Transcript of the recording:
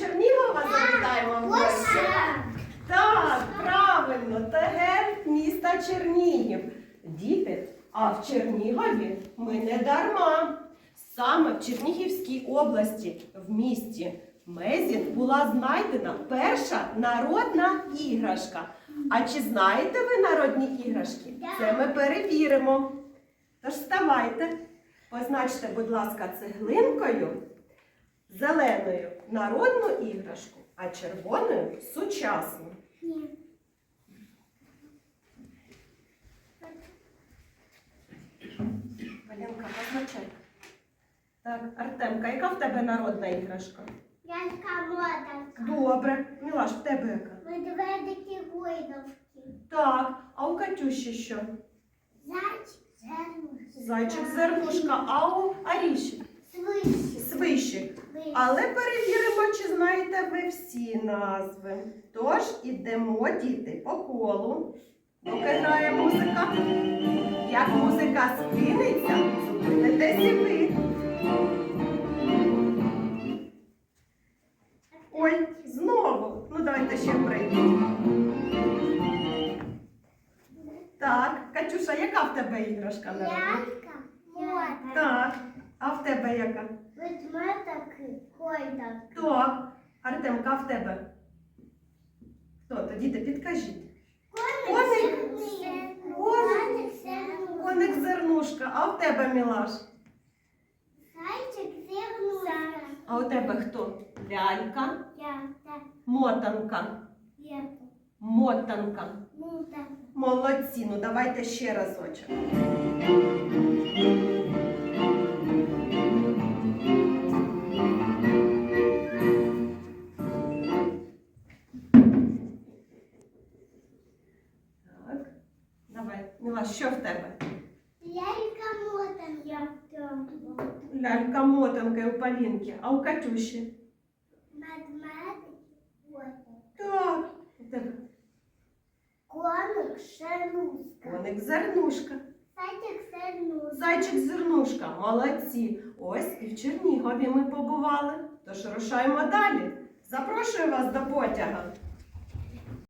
Чернігова завітаємо в гості? Так, правильно, ТГ міста Чернігів. Діти, а в Чернігові ми не дарма. Саме в Чернігівській області, в місті Мезін, була знайдена перша народна іграшка. А чи знаєте ви народні іграшки? Це ми перевіримо. Тож вставайте, позначте, будь ласка, цеглинкою зеленою народну іграшку, а червоною сучасну. Ні. Валянка, позначай. Так, Артемка, яка в тебе народна іграшка? Яська мотанка. Добре. Мілаш, в тебе яка? Медведики гойдовки. Так, а у Катюші що? Зайчик зернушка. Зайчик зернушка, а у Аріші Свищик. Але перевіримо, чи знаєте ви всі назви. Тож ідемо, діти, по колу. Доки грає музика. Як музика спиниться, зупинитесь і ви. Ой, знову. Ну давайте ще прийдемо. Так, Катюша, яка в тебе іграшка? Яська мотанка. Так. А в тебе яка? Гойдовки. Так. Артемка, а в тебе? Хто? Тоді ти підкажіть. Коник. Коник зернушка. Коник зернушка, а в тебе Мілаш? Зайчик зернушка. А у тебе хто? Лялька, Я так. мотанка. Мотанка. Ну. Молодці, ну давайте ще разочок. Давай, що в тебе? Лялька мотанка. Лялька мотанка у Полінки, а у Катюші? Так. У тебе Коник зернушка. коник зернушка. Зайчик зернушка. Зайчик зернушка, молодці. Ось і в Чернігові ми побували. Тож рушаємо далі. Запрошую вас до потяга.